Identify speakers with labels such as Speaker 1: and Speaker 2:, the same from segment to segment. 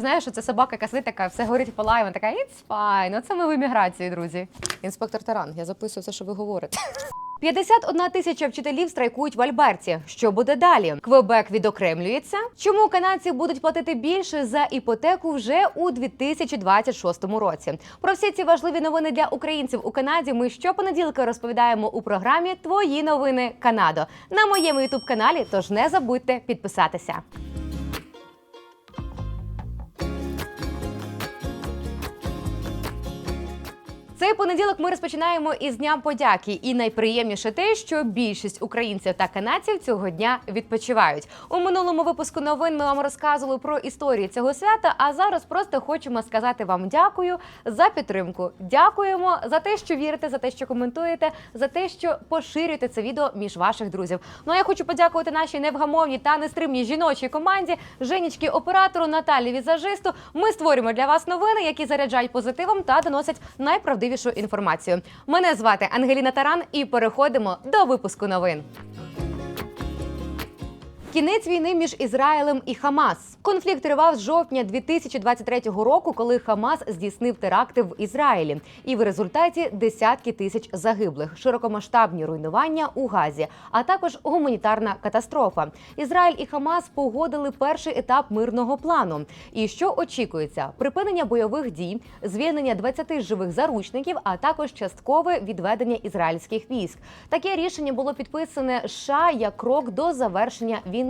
Speaker 1: Знаєш, що це собака, яка сидить така, все горить палає, вона така, it's fine. Оце ми в еміграції, друзі. Інспектор Таран, я записую все, що ви говорите. 51 тисяча вчителів страйкують в Альберті. Що буде далі? Квебек відокремлюється. Чому канадці будуть платити більше за іпотеку вже у 2026 році? Про всі ці важливі новини для українців у Канаді. Ми щопонеділка розповідаємо у програмі Твої новини Канадо на моєму ютуб каналі. Тож не забудьте підписатися. Цей понеділок ми розпочинаємо із дня подяки, і найприємніше те, що більшість українців та канадців цього дня відпочивають. У минулому випуску новин ми вам розказували про історію цього свята. А зараз просто хочемо сказати вам дякую за підтримку. Дякуємо за те, що вірите, за те, що коментуєте, за те, що поширюєте це відео між ваших друзів. Ну а я хочу подякувати нашій невгамовній та нестримній жіночій команді, Женічки оператору Наталі Візажисту. Ми створюємо для вас новини, які заряджають позитивом та доносять найправдивішу інформацію. Мене звати Ангеліна Таран, і переходимо до випуску новин. Кінець війни між Ізраїлем і Хамас. Конфлікт тривав з жовтня 2023 року, коли Хамас здійснив теракти в Ізраїлі, і в результаті десятки тисяч загиблих, широкомасштабні руйнування у Газі, а також гуманітарна катастрофа. Ізраїль і Хамас погодили перший етап мирного плану. І що очікується? Припинення бойових дій, звільнення 20 живих заручників, а також часткове відведення ізраїльських військ. Таке рішення було підписане США як крок до завершення війни.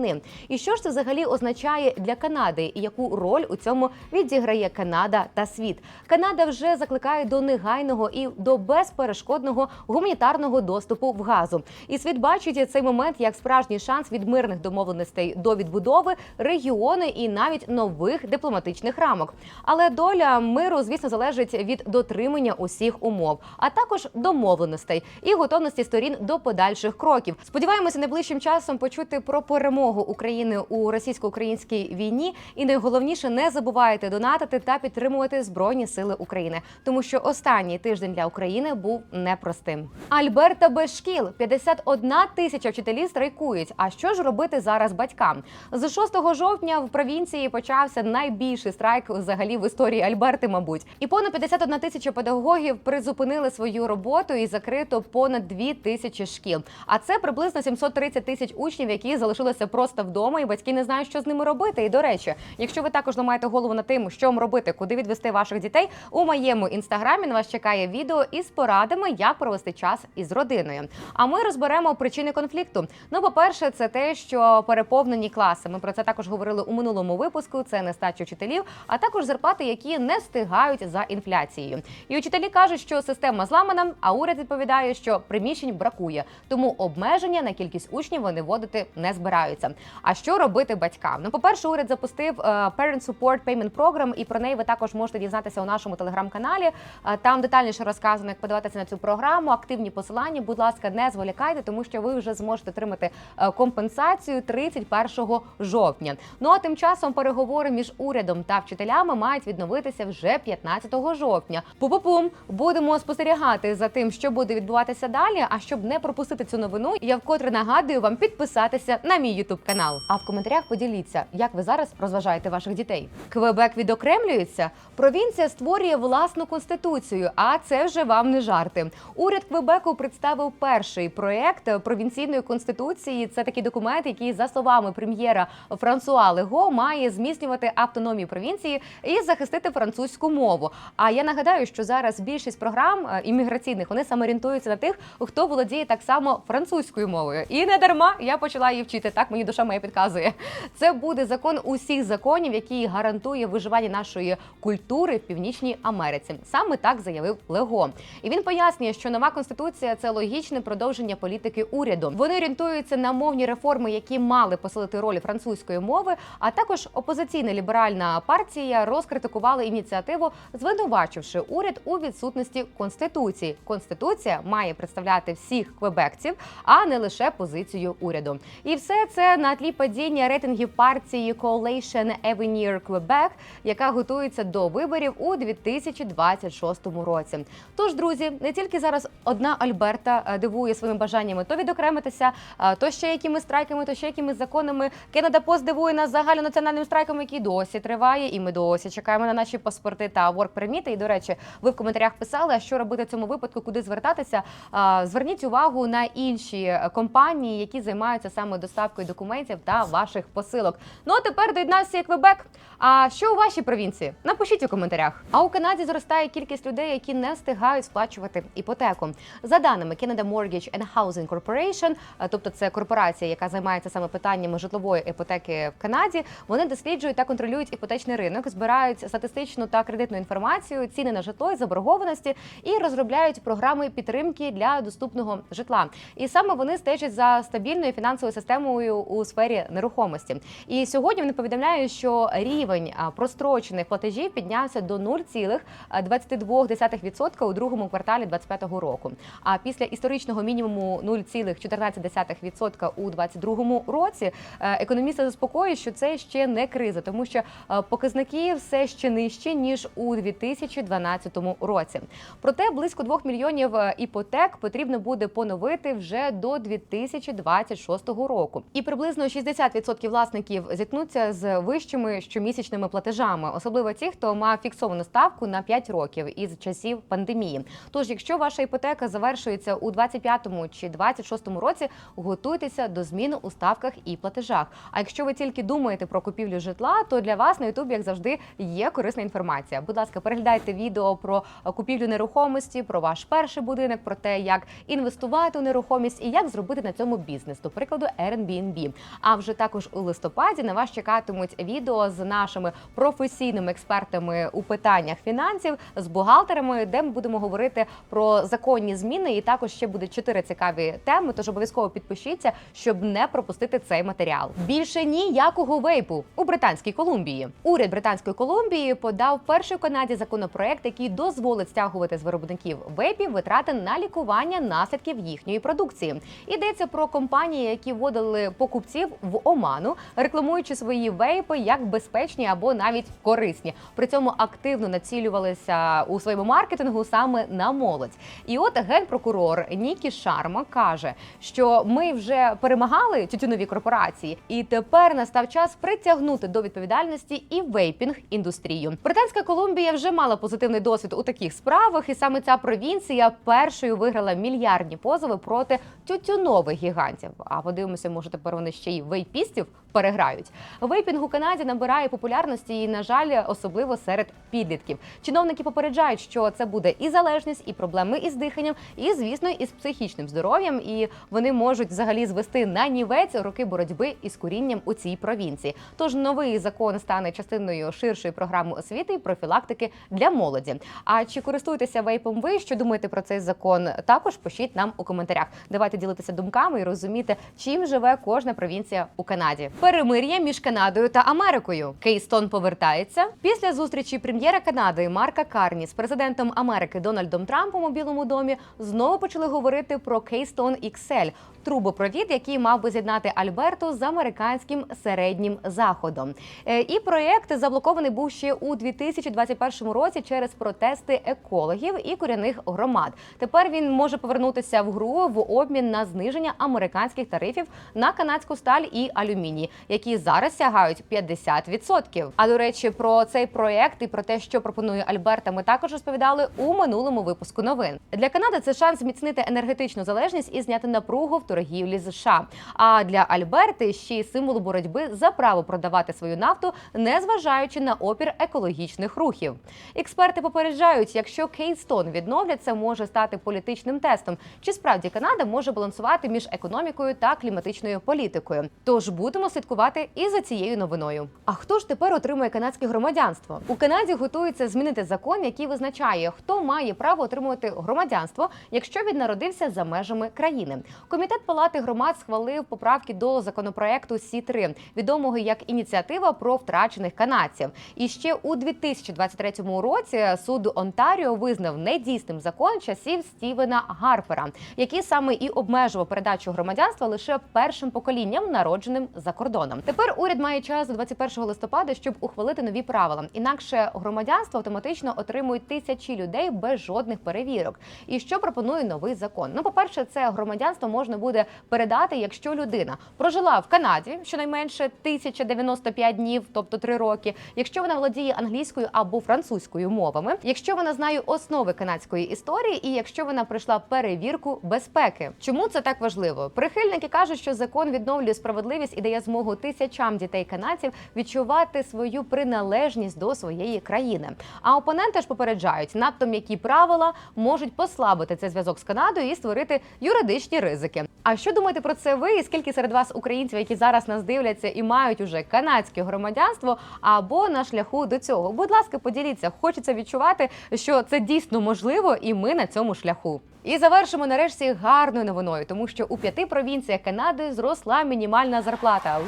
Speaker 1: І що ж це взагалі означає для Канади, і яку роль у цьому відіграє Канада та світ? Канада вже закликає до негайного і до безперешкодного гуманітарного доступу в газу. І світ бачить цей момент як справжній шанс від мирних домовленостей до відбудови регіону і навіть нових дипломатичних рамок. Але доля миру, звісно, залежить від дотримання усіх умов, а також домовленостей і готовності сторін до подальших кроків. Сподіваємося, найближчим часом почути про перемогу України у російсько-українській війні. І найголовніше не забувайте донатити та підтримувати збройні сили України, тому що останній тиждень для України був непростим. Альберта без шкіл 51 тисяча вчителів страйкують. А що ж робити зараз батькам? З 6 жовтня в провінції почався найбільший страйк взагалі в історії Альберти, мабуть, і понад 51 тисяча педагогів призупинили свою роботу і закрито понад 2 тисячі шкіл. А це приблизно 730 тисяч учнів, які залишилися просто вдома, і батьки не знають, що з ними робити. І до речі, якщо ви також ламаєте голову над тим, що вам робити, куди відвести ваших дітей, у моєму інстаграмі на вас чекає відео із порадами, як провести час із родиною. А ми розберемо причини конфлікту. Ну, по-перше, це те, що переповнені класи. Ми про це також говорили у минулому випуску. Це нестача вчителів, а також зарплати, які не встигають за інфляцією. І учителі кажуть, що система зламана, а уряд відповідає, що приміщень бракує, тому обмеження на кількість учнів вони вводити не збираються. А що робити батькам? Ну, по-перше, уряд запустив е, Parent Support Payment Program, і про неї ви також можете дізнатися у нашому телеграм-каналі. Е, Там детальніше розказано, як подаватися на цю програму. Активні посилання. Будь ласка, не зволікайте, тому що ви вже зможете отримати е, компенсацію 31 жовтня. Ну а тим часом переговори між урядом та вчителями мають відновитися вже 15 жовтня. Пу-пу-пум! будемо спостерігати за тим, що буде відбуватися далі. А щоб не пропустити цю новину, я вкотре нагадую вам підписатися на мій ютуб канал. А в коментарях поділіться, як ви зараз розважаєте ваших дітей. Квебек відокремлюється. Провінція створює власну конституцію. А це вже вам не жарти. Уряд Квебеку представив перший проект провінційної конституції. Це такий документ, який, за словами прем'єра Франсуа Лего, має зміцнювати автономію провінції і захистити французьку мову. А я нагадаю, що зараз більшість програм е, імміграційних вони саме орієнтуються на тих, хто володіє так само французькою мовою. І не дарма я почала її вчити. Так мені душа моя підказує. Це буде закон усіх законів, який гарантує виживання нашої культури в північній Америці. Саме так заявив Лего. І він пояснює, що нова конституція це логічне продовження політики уряду. Вони орієнтуються на мовні реформи, які мали посилити роль французької мови. А також опозиційна ліберальна партія розкритикувала ініціативу, звинувачивши уряд у відсутності конституції. Конституція має представляти всіх квебекців, а не лише позицію уряду. І все це на тлі падіння рейтингів партії Coalition Avenir Quebec, яка готується до виборів у 2026 році. Тож, друзі, не тільки зараз одна Альберта е, дивує своїми бажаннями то відокремитися, е, то ще якимись страйками, то ще якимись законами. Canada Post дивує нас загальнонаціональним страйком, який досі триває, і ми досі чекаємо на наші паспорти та ворк-перміти. І до речі, ви в коментарях писали, а що робити в цьому випадку, куди звертатися. Е, Зверніть увагу на інші компанії, які займаються саме доставкою документів та ваших посилок. Ну а тепер доєднався Квебек. А що у вашій провінції? Напишіть у коментарях. А у Канаді зростає кількість людей, які не встигають сплачувати іпотеку. За даними Canada Mortgage and Housing Corporation, е, тобто це корпорація, яка займається саме питаннями житлової іпотеки в Канаді. Вони досліджують та контролюють іпотечний ринок, збирають статистичну та кредитну інформацію, ціни на житло і заборгованості і розробляють програми підтримки для доступного житла. І саме вони стежать за стабільною фінансовою системою у сфері нерухомості. І сьогодні вони повідомляють, що рівень прострочених платежів піднявся до 0,22% у другому кварталі 2025 року. А після історичного мінімуму 0,14% у 2022 році е, економісти заспокоюють, що це ще не криза, тому що е, показники все ще нижчі ніж у 2012 році. Проте близько 2 мільйонів е, іпотек потрібно буде поновити вже до 2026 року. І приблизно 60% власників зіткнуться з вищими щомісячними платежами, особливо ті, хто мав фіксовану ставку на 5 років із часів пандемії. Тож, якщо ваша іпотека завершується у 25-му чи 26-му році, готуйтеся до змін у ставках і платежах. А якщо ви тільки думаєте про купівлю житла, то для вас на Ютубі, як завжди, є корисна інформація. Будь ласка, переглядайте відео про купівлю нерухомості, про ваш перший будинок, про те, як інвестувати у нерухомість і як зробити на цьому бізнес, до прикладу, Airbnb. А вже також у листопаді на вас чекатимуть відео з нашими професійними експертами у питаннях фінансів, з бухгалтерами, де ми будемо говорити про законні зміни. І також ще буде чотири цікаві теми. Тож обов'язково підпишіться, щоб не пропустити цей матеріал. Більше ніякого вейпу у Британській Колумбії. Уряд Британської Колумбії подав перший в Канаді законопроект, який дозволить стягувати з виробників вейпів витрати на лікування наслідків їхньої продукції. Йдеться про компанії, які вводили покупців в оману, рекламуючи свої вейпи як безпечні або навіть корисні. При цьому активно націлювалися у своєму маркетингу саме на молодь. І от генпрокурор Нікі Шарма каже, що ми вже перемагали тютюнові корпорації, і тепер настав час притягнути до відповідальності і вейпінг індустрію. Британська Колумбія вже мала позитивний досвід у таких справах, і саме ця провінція першою виграла мільярдні позови проти тютюнових гігантів. А подивимося, може тепер вони ще й вейпістів переграють. Вейпінг у Канаді набирає популярності і, на жаль, особливо серед підлітків. Чиновники попереджають, що це буде і залежність, і проблеми із диханням, і звісно, із психічним здоров'ям. І вони можуть взагалі звести на нівець роки боротьби із курінням у цій провінції. Тож новий закон стане частиною ширшої програми освіти і профілактики для молоді. А чи користуєтеся вейпом ви? Що думаєте про цей закон? Також пишіть нам у коментарях. Давайте ділитися думками і розуміти, чим живе кожна провінція у Канаді. Перемир'я між Канадою та Америкою. Кейстон повертається після зустрічі прем'єра Канади Марка Карні з президентом Америки Дональдом Трампом у Білому домі. Знову почали говорити про Кейстон XL – трубопровід, який мав би з'єднати Альберту з американським середнім заходом. Е, І проєкт заблокований був ще у 2021 році через протести екологів і корінних громад. Тепер він може повернутися в гру в обмін на зниження американських тарифів на канадську сталь і алюміній, які зараз сягають 50%. А до речі, про цей проєкт і про те, що пропонує Альберта, ми також розповідали у минулому випуску новин. Для Канади це шанс зміцнити енергетичну залежність і зняти напругу в торгівлі з США. А для Альберти ще й символ боротьби за право продавати свою нафту, незважаючи на опір екологічних рухів. Експерти попереджають, якщо Кейстон відновлять, це може стати політичним тестом. Чи справді Канада може балансувати між економікою та кліматичною політикою? Тож будемо слідкувати і за цією новиною. А хто ж тепер отримує канадське громадянство? У Канаді готується змінити закон, який визначає, хто має право отримувати громадянство, якщо він народився за межами країни. Комітет палати громад схвалив поправки до законопроекту Сі 3 відомого як ініціатива про втрачених канадців. І ще у 2023 році суд Онтаріо визнав недійсним закон часів Стівена Гарпера, який саме і обмежував передачу громадянства лише першим поколінням, народженим за кордоном. Тепер уряд має час до 21 листопада, щоб ухвалити нові правила. Інакше громадянство автоматично отримують тисячі людей без жодних перевірок. І що пропонує новий закон? Ну, по-перше, це громадянство можна буде передати, якщо людина прожила в Канаді щонайменше 1095 днів, тобто 3 роки, якщо вона володіє англійською або французькою мовами, якщо вона знає основи канадської історії, і якщо вона пройшла перевірку безпеки. Чому це так важливо? Прихильники кажуть, що закон відновлює справедливість і дає змогу тисячам дітей канадців відчувати свою приналежність до своєї країни. А опоненти ж попереджають, надто м'які правила можуть послабити цей зв'язок з Канадою і створити юридичні ризики. А що думаєте про це ви? І скільки серед вас українців, які зараз нас дивляться і мають уже канадське громадянство або на шляху до цього? Будь ласка, поділіться. Хочеться відчувати, що це дійсно можливо, і ми на цьому шляху. І завершимо нарешті гарною новиною, тому що у п'яти провінціях Канади зросла мінімальна зарплата.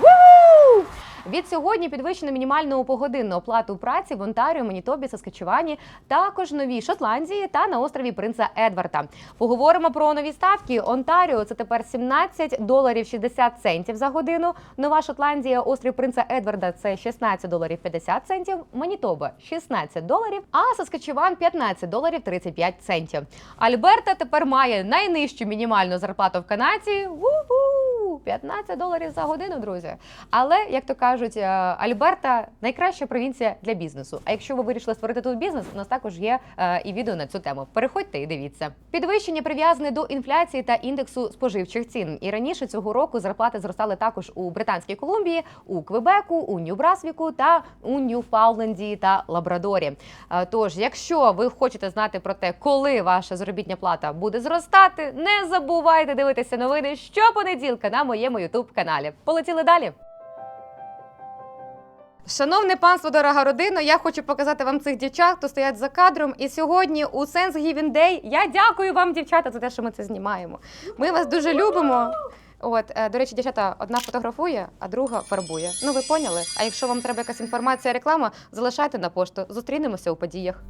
Speaker 1: Від сьогодні підвищено мінімальну погодинну оплату праці в Онтаріо, Манітобі, Саскачевані, також новій Шотландії та на острові Принца Едварда. Поговоримо про нові ставки. Онтаріо це тепер 17 доларів 60 центів за годину. Нова Шотландія, острів Принца Едварда це 16 доларів 50 центів. Манітоба 16 доларів, а Саскачеван 15 доларів 35 центів. Альберта тепер має найнижчу мінімальну зарплату в Канаді. Ву-ху! 15 доларів за годину, друзі. Але як то кажуть, е, Альберта найкраща провінція для бізнесу. А якщо ви вирішили створити тут бізнес, у нас також є е, і відео на цю тему. Переходьте і дивіться. Підвищення прив'язане до інфляції та індексу споживчих цін. І раніше цього року зарплати зростали також у Британській Колумбії, у Квебеку, у Нью-Брасвіку та у Ньюфаундленді та Лабрадорі. Е, Тож, якщо ви хочете знати про те, коли ваша заробітня плата буде зростати, не забувайте дивитися новини щопонеділка на моєму ютуб каналі. Полетіли далі. Шановне панство, дорога родина, я хочу показати вам цих дівчат, хто стоять за кадром. І сьогодні у Thanksgiving Day я дякую вам, дівчата, за те, що ми це знімаємо. Ми вас дуже любимо. От, е, до речі, дівчата, одна фотографує, а друга фарбує. Ну, ви поняли? А якщо вам треба якась інформація, реклама, залишайте на пошту. Зустрінемося у подіях.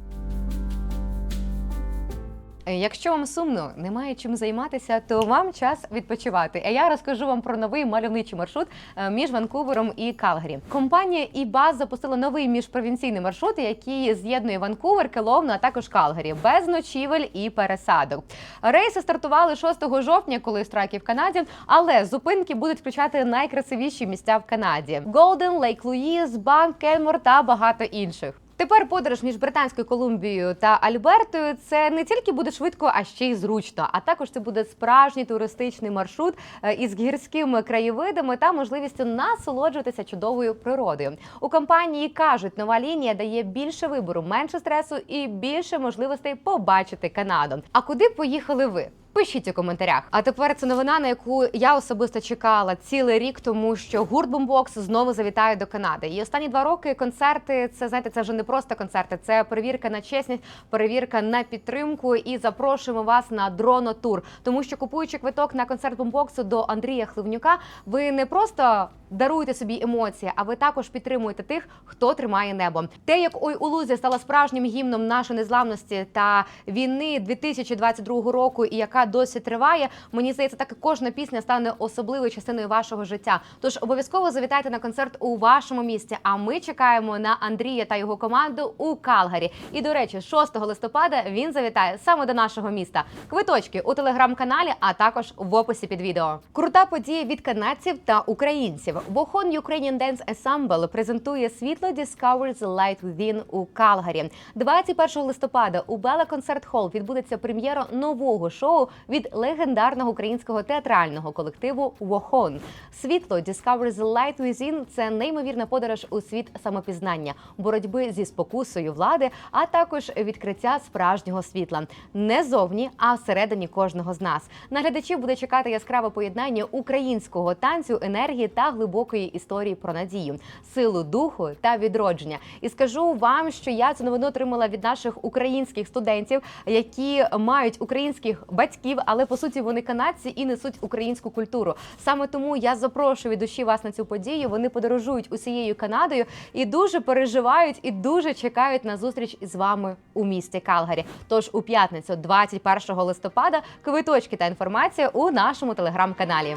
Speaker 1: Е, Якщо вам сумно, немає чим займатися, то вам час відпочивати. А я розкажу вам про новий мальовничий маршрут е, між Ванкувером і Калгарі. Компанія eBus запустила новий міжпровінційний маршрут, який з'єднує Ванкувер, Келовну, а також Калгарі, без ночівель і пересадок. Рейси стартували 6 жовтня, коли страйки в Канаді, але зупинки будуть включати найкрасивіші місця в Канаді: Голден, Лейк Луїс, Банк, Кельмор та багато інших. Тепер подорож між Британською Колумбією та Альбертою це не тільки буде швидко, а ще й зручно. А також це буде справжній туристичний маршрут е, із гірськими краєвидами та можливістю насолоджуватися чудовою природою. У компанії кажуть, нова лінія дає більше вибору, менше стресу і більше можливостей побачити Канаду. А куди поїхали ви? Пишіть у коментарях. А тепер це новина, на яку я особисто чекала цілий рік, тому що гурт Бумбокс знову завітає до Канади. І останні два роки концерти це знаєте, це вже не просто концерти, це перевірка на чесність, перевірка на підтримку. І запрошуємо вас на дронотур. Тому що купуючи квиток на концерт бомбоксу до Андрія Хливнюка, ви не просто даруєте собі емоції, а ви також підтримуєте тих, хто тримає небо. Те, як ой у лузі стала справжнім гімном нашої незламності та війни 2022 року, і яка досі триває. Мені здається, так і кожна пісня стане особливою частиною вашого життя. Тож обов'язково завітайте на концерт у вашому місті. А ми чекаємо на Андрія та його команду у Калгарі. І до речі, 6 листопада він завітає саме до нашого міста. Квиточки у телеграм-каналі, а також в описі під відео. Крута подія від канадців та українців. Вохон Ukrainian Dance Ensemble презентує світло Discover the Light Within у Калгарі. 21 листопада у Бела Концерт Холл відбудеться прем'єра нового шоу від легендарного українського театрального колективу Вохон. Світло Discover the Light Within – це неймовірна подорож у світ самопізнання, боротьби зі спокусою влади, а також відкриття справжнього світла не зовні, а всередині кожного з нас. На глядачів буде чекати яскраве поєднання українського танцю, енергії та глибокого глибокої історії про надію, силу духу та відродження. І скажу вам, що я цю новину отримала від наших українських студентів, які мають українських батьків, але по суті вони канадці і несуть українську культуру. Саме тому я запрошую від душі вас на цю подію. Вони подорожують усією Канадою і дуже переживають і дуже чекають на зустріч із вами у місті Калгарі. Тож у п'ятницю, 21 листопада, квиточки та інформація у нашому телеграм-каналі.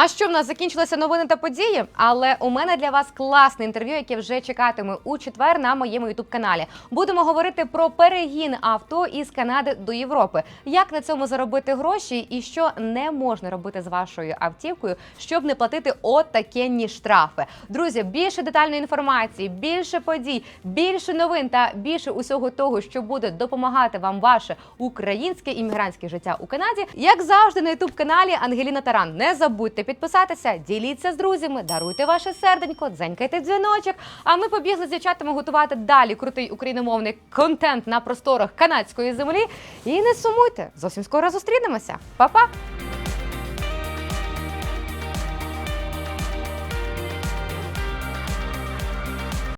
Speaker 1: А що в нас закінчилися новини та події? Але у мене для вас класне інтерв'ю, яке вже чекатиме у четвер на моєму ютуб каналі. Будемо говорити про перегін авто із Канади до Європи. Як на цьому заробити гроші, і що не можна робити з вашою автівкою, щоб не платити отакенні штрафи. Друзі, більше детальної інформації, більше подій, більше новин та більше усього того, що буде допомагати вам ваше українське іммігрантське життя у Канаді. Як завжди, на ютуб каналі Ангеліна Таран. Не забудьте підписатися, діліться з друзями, даруйте ваше серденько, дзенькайте дзвіночок. А ми побігли з дівчатами готувати далі крутий україномовний контент на просторах канадської землі. І не сумуйте, зовсім скоро зустрінемося. Па-па!